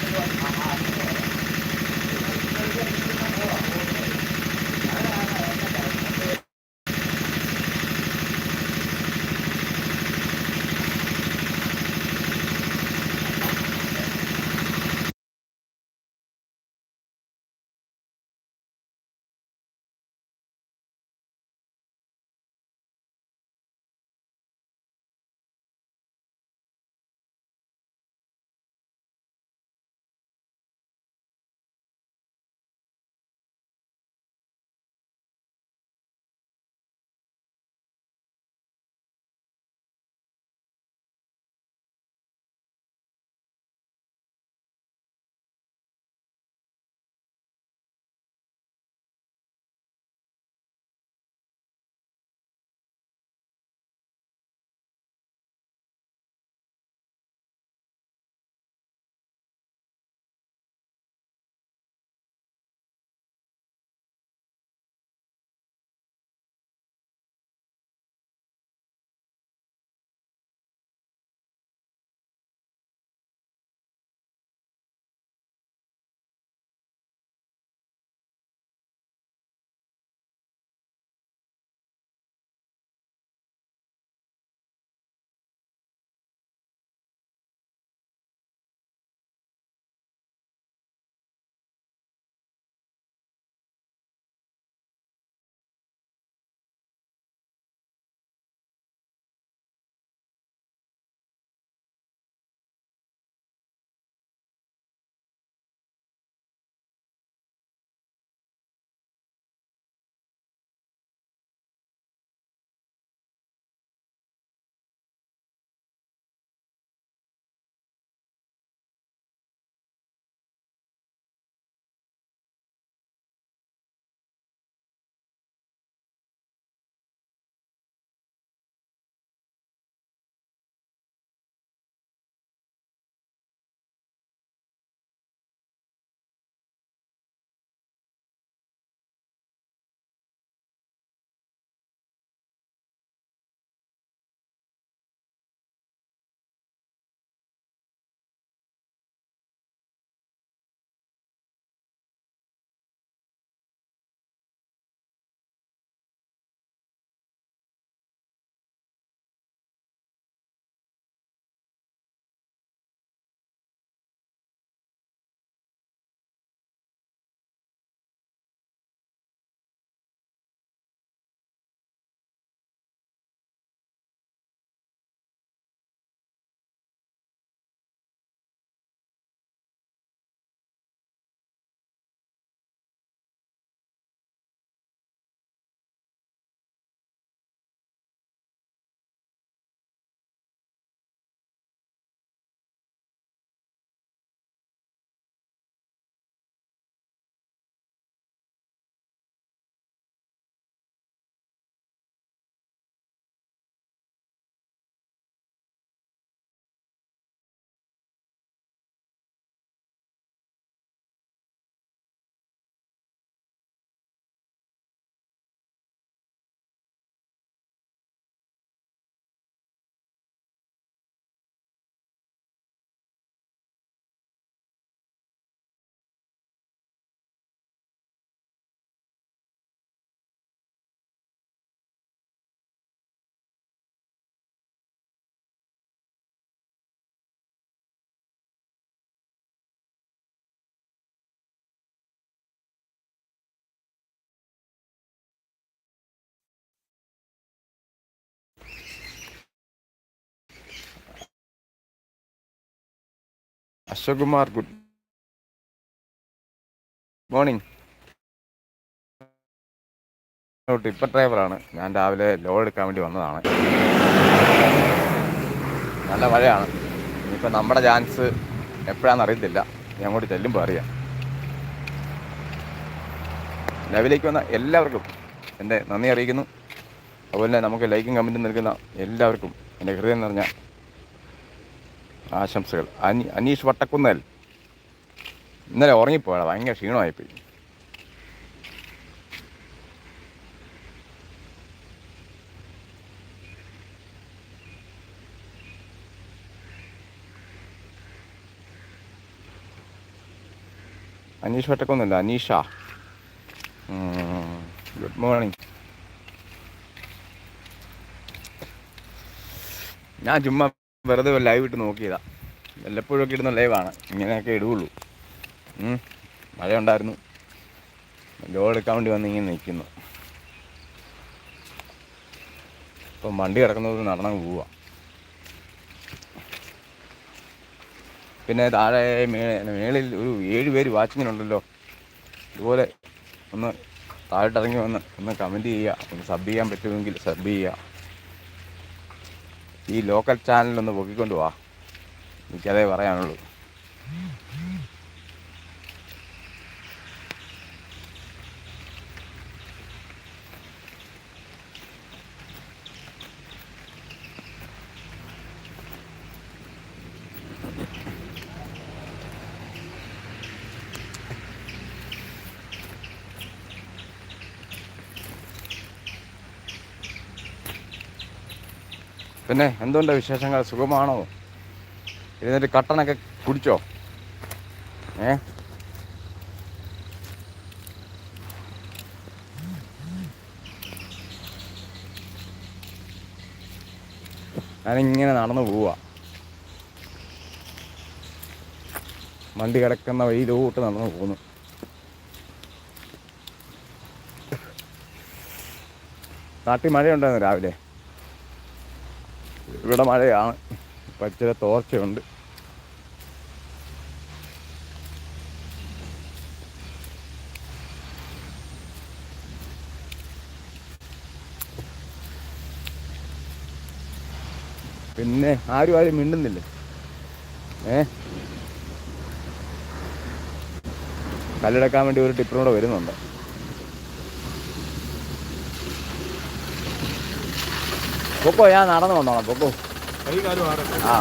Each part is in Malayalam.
Thank you. Kumar good morning. Tipper ഡ്രൈവറാണ് ഞാൻ രാവിലെ ലോഡ് എടുക്കാൻ വേണ്ടി വന്നതാണ്. നല്ല മഴയാണ്. ഇനിയിപ്പോൾ നമ്മുടെ ചാൻസ് എപ്പോഴാണെന്ന് അറിയത്തില്ല. ഞാൻ അങ്ങോട്ട് ചെല്ലുമ്പോൾ അറിയാം. ലൈവിലേക്ക് വന്ന എല്ലാവർക്കും എന്റെ നന്ദി അറിയിക്കുന്നു. അതുപോലെ തന്നെ നമുക്ക് ലൈക്കും കമന്റും നൽകുന്ന എല്ലാവർക്കും എന്റെ ഹൃദയം നിറഞ്ഞ ആശംസകൾ. അനി അനീഷ് വട്ടക്കുന്നൽ. ഇന്നലെ ഉറങ്ങിപ്പോയടാ ഭയങ്കര ക്ഷീണമായിപ്പോയി. അനീഷ് വട്ടക്കൊന്നുമില്ല അനീഷ. ഗുഡ് മോർണിംഗ് ഞാൻ ചുമ്മാ വെറുതെ ലൈവ് ഇട്ട് നോക്കിയതാ. വല്ലപ്പോഴൊക്കെ ഇടുന്ന ലൈവാണ് ഇങ്ങനെയൊക്കെ ഇടുകയുള്ളൂ. മഴ ഉണ്ടായിരുന്നു. ലോഡ് എടുക്കാൻ വേണ്ടി വന്ന് ഇങ്ങനെ നിൽക്കുന്നു. ഇപ്പം വണ്ടി കിടക്കുന്നത് നടന്നു പോവുക പിന്നെ താഴെ മേളിൽ ഒരു ഏഴ് പേര് വാച്ചിങ്ങിനുണ്ടല്ലോ ഇതുപോലെ ഒന്ന് താഴോട്ട് ഇറങ്ങി വന്ന് ഒന്ന് കമന്റ് ചെയ്യുക. ഒന്ന് സബ് ചെയ്യാൻ പറ്റുമെങ്കിൽ സബ് ചെയ്യുക. ഈ ലോക്കൽ ചാനലൊന്ന് പൊക്കിക്കൊണ്ട് വാ. എനിക്കതേ പറയാനുള്ളൂ. പിന്നെ എന്തുണ്ട് വിശേഷങ്ങൾ? സുഖമാണോ? എന്നിട്ട് കട്ടനൊക്കെ കുടിച്ചോ? ഏ? ഞാനിങ്ങനെ നടന്നു പോവാ. വണ്ടി കിടക്കുന്ന വഴിയിലോട്ട് നടന്നു പോകുന്നു നാട്ടിൽ മഴയുണ്ടായിരുന്നു രാവിലെ. ഇവിടെ മഴയാണ്. പച്ചില തോർച്ചയുണ്ട്. പിന്നെ ആരും ആരും മിണ്ടുന്നില്ല? ഏ? കല്ലെടുക്കാൻ വേണ്ടി ഒരു ടിപ്പറും കൂടെ വരുന്നുണ്ട്. പൊക്കോ ഞാൻ നടന്നു വന്നോളാം പൊക്കോ. ആ.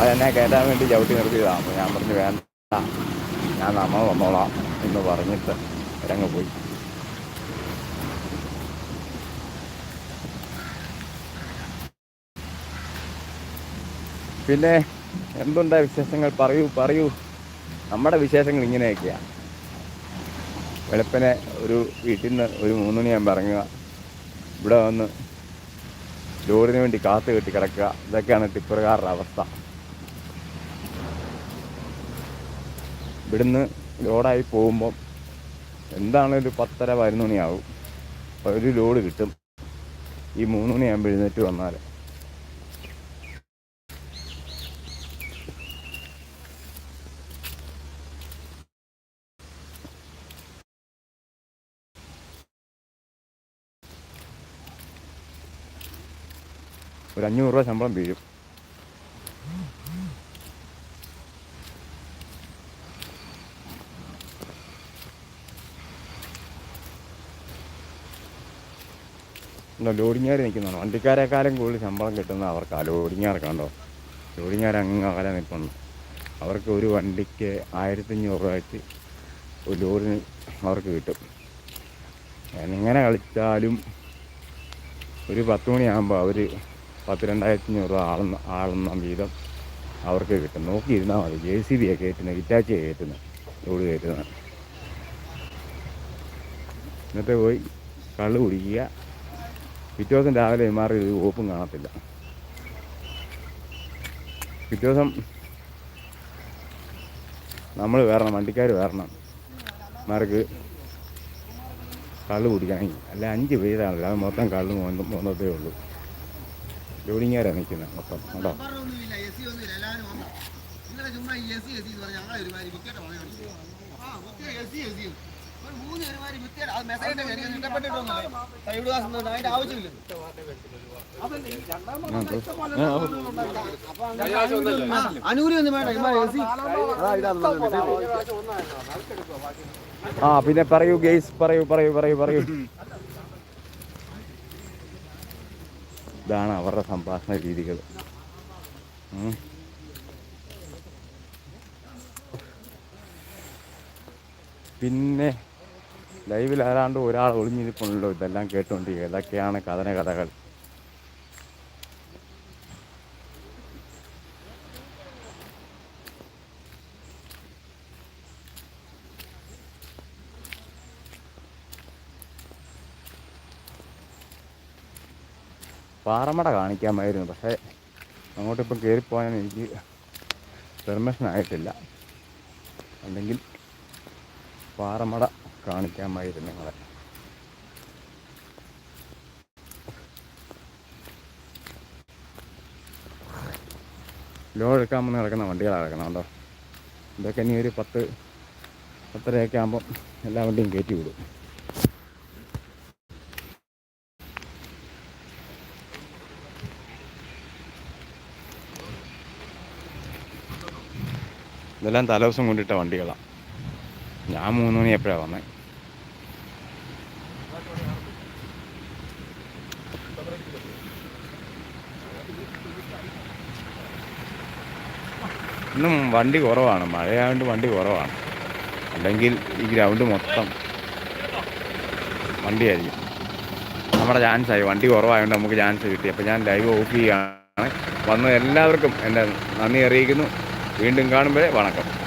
അതെന്നെ കയറ്റാൻ വേണ്ടി ചവിട്ടി നിർത്തിയതാണ് അപ്പോൾ ഞാൻ പറഞ്ഞു വേണ്ട. ഞാൻ നമ്മൾ വന്നോളാം എന്ന് പറഞ്ഞിട്ട് ഇറങ്ങി പോയി. പിന്നെ എന്തുണ്ടാ വിശേഷങ്ങൾ? പറയൂ പറയൂ. നമ്മുടെ വിശേഷങ്ങൾ ഇങ്ങനെയൊക്കെയാണ് വെളുപ്പിനെ ഒരു വീട്ടിൽ നിന്ന് ഒരു മൂന്ന് മണിയാകുമ്പോൾ ഇറങ്ങുക. ഇവിടെ വന്ന് ലോറിന് വേണ്ടി കാത്തു കെട്ടി കിടക്കുക. ഇതൊക്കെയാണ് ടിപ്പറുകാരുടെ അവസ്ഥ. ഇവിടുന്ന് ലോഡായി പോകുമ്പം എന്താണ് ഒരു പത്തര പതിനൊന്ന് മണിയാവും. ഒരു ലോഡ് കിട്ടും. ഈ മൂന്ന് മണിയാകുമ്പോൾ എഴുന്നേറ്റ് വന്നാൽ ഒരു അഞ്ഞൂറ് രൂപ ശമ്പളം വീഴും. ലോഡിങ്ങാർ നിൽക്കുന്നതാണ് വണ്ടിക്കാരെക്കാളും കൂടുതൽ ശമ്പളം കിട്ടുന്ന അവർക്കാ. ലോഡിങ്ങാർക്ക് കണ്ടോ? ലോഡിങ്ങാർ അങ്ങ് അകലെ നിൽപ്പുണ്ട്. അവർക്ക് ഒരു വണ്ടിക്ക് ആയിരത്തഞ്ഞൂറ് രൂപ വെച്ച് ഒരു ലോഡിന് അവർക്ക് കിട്ടും. എങ്ങനെ കളിച്ചാലും ഒരു പത്ത് മണിയാകുമ്പോൾ അവർ പത്ത് രണ്ടായിരത്തി അഞ്ഞൂറ് ആളെന്ന ആളുന്ന വീതം അവർക്ക് കിട്ടും. നോക്കിയിരുന്നാൽ മതി. ജെ സി ബിയാണ് കയറ്റുന്നത് ഹിറ്റാച്ചിയാണ് കയറ്റുന്നത് ലോഡ് കയറ്റുന്നത് എന്നിട്ട് പോയി കള്ള് കുടിക്കുക. പിറ്റേ ദിവസം രാവിലെ മാറി ഒരു ഓപ്പും കാണത്തില്ല. പിറ്റേ ദിവസം നമ്മൾ വരണം. വണ്ടിക്കാർ വരണം. മാർക്ക് കള്ള് കുടിക്കണമെങ്കിൽ അല്ല അഞ്ച് പേരാണല്ലോ. അത് മൊത്തം കള്ള് മൂന്നതേ ഉള്ളൂ. ലോഡിങ്ങാരാണ് നിൽക്കുന്നത് മൊത്തം? ഉണ്ടോ ആ പിന്നെ പറയൂ ഗെയ്സ് പറയൂ പറയൂ പറയൂ പറയൂ. ഇതാണ് അവരുടെ സംഭാഷണ രീതികൾ. പിന്നെ ലൈവിൽ ആരാണ്ട് ഒരാൾ ഒളിഞ്ഞിരിപ്പുണ്ടല്ലോ ഇതെല്ലാം കേട്ടുകൊണ്ടിരിക്കുക ഇതൊക്കെയാണ് കഥന കഥകൾ. പാറമട കാണിക്കാമായിരുന്നു. പക്ഷേ അങ്ങോട്ടിപ്പം പോകാൻ എനിക്ക് പെർമിഷൻ ആയിട്ടില്ല. അല്ലെങ്കിൽ പാറമട കാണിക്കാമായിരുന്നു നിങ്ങളെ. ലോഡ് എടുക്കാൻ വന്ന് കിടക്കുന്ന വണ്ടികളാണ് കിടക്കണം കേട്ടോ ഇതൊക്കെ ഇനി ഒരു പത്ത് പത്തരയൊക്കെ ആകുമ്പം എല്ലാ വണ്ടിയും കയറ്റി വിടും. ഇതെല്ലാം തലേദിവസം കൊണ്ടിട്ട വണ്ടികളാണ് ഞാൻ മൂന്ന് മണി എപ്പോഴാണ് വന്നത് ഇന്നും വണ്ടി കുറവാണ്. മഴയായതുകൊണ്ട് വണ്ടി കുറവാണ്. അല്ലെങ്കിൽ ഈ ഗ്രൗണ്ട് മൊത്തം വണ്ടിയായിരിക്കും. നമ്മുടെ ചാൻസ് ആയി. വണ്ടി കുറവായതുകൊണ്ട് നമുക്ക് ചാൻസ് കിട്ടി. അപ്പോൾ ഞാൻ ലൈവ് ഓഫ് ചെയ്യുകയാണ്. വന്ന എല്ലാവർക്കും എന്റെ നന്ദി അറിയിക്കുന്നു. மீண்டும் காணும் வரை வணக்கம்.